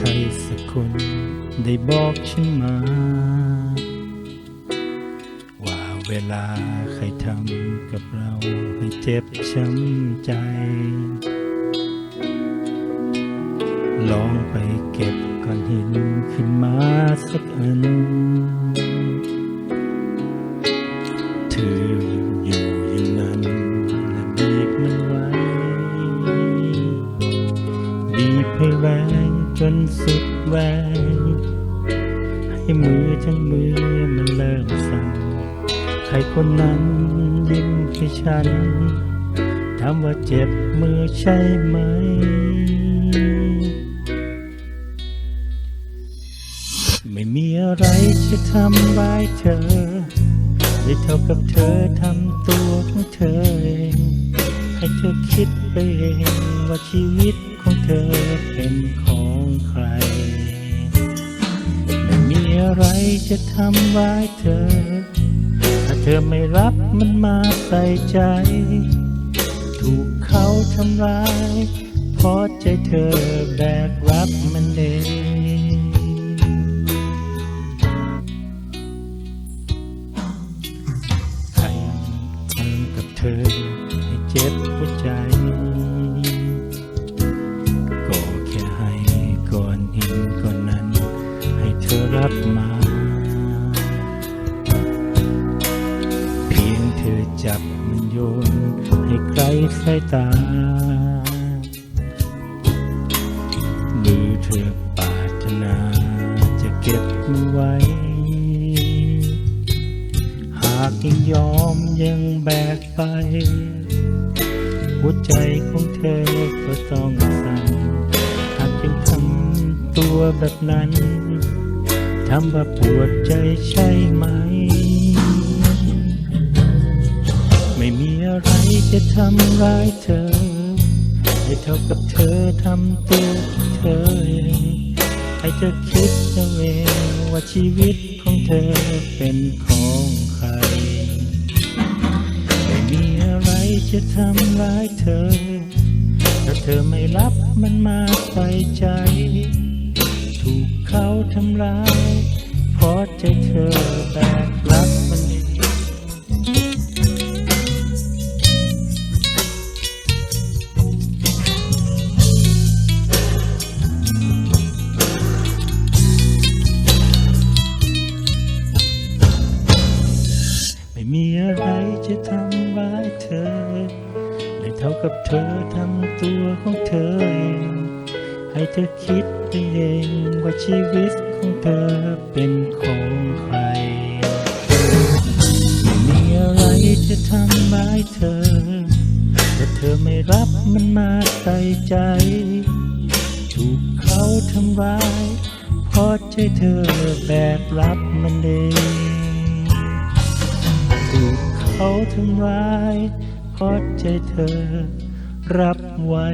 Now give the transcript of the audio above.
ใครสักคนได้บอกฉันมา ว่าเวลาใครทำกับเราให้เจ็บช้ำใจ ลองไปเก็บก้อนหินขึ้นมาสักอัน นสุดแรงให้มือทั้งมือมันเริ่มสั่นใครคนนั้นยิ้มให้ฉันถามว่าเจ็บมือใช่ไหม ไม่มีอะไรจะทำร้ายเธอได้เท่ากับเธอทำตัวของเธอเอง ให้เธอคิดไปเองว่าชีวิตของเธอเป็นของใคร ไม่มีอะไรจะทำร้ายเธอ ถ้าเธอไม่รับมันมาใส่ใจ ถูกเขาทำร้ายเพราะใจเธอแบกรับมันเอง จ็บหัวใจ ก็แค่ให้ก่อนหินก่อนนั้น ให้เธอรับมา เพียงเธอจับมันโยน ให้ไกลสายตามือเธอปาถนาจะเก็บมันไว้ หากยังยอมยังแบกไป หัวใจของเธอก็ต้องสั่นหากยังทำตัวแบบนั้นทำว่าปวดใจใช่ไหม ไม่มีอะไรจะทำร้ายเธอ ให้เท่ากับเธอทำตัวเธอเองให้เธอคิดเอาเองว่าชีวิตของเธอเป็นของ จะทำร้ายเธอถ้าเธอไม่รับมันมาใส่ใจ ถูกเขาทำร้ายเพราะใจเธอแบกรับมันเองไม่มีอะไรจะทำร้ายเธอ ท่ากับเธอทำตัวของเธอเองให้เธอคิดไปเองว่าชีวิตของเธอเป็นของใครไม่มีอะไรจะทำร้ายเธอ แต่เธอไม่รับมันมาใส่ใจ ถูกเขาทำร้ายเพราะใจเธอแบกรับมันเอง ถูกเขาทำร้าย เพราะใจเธอรับไว้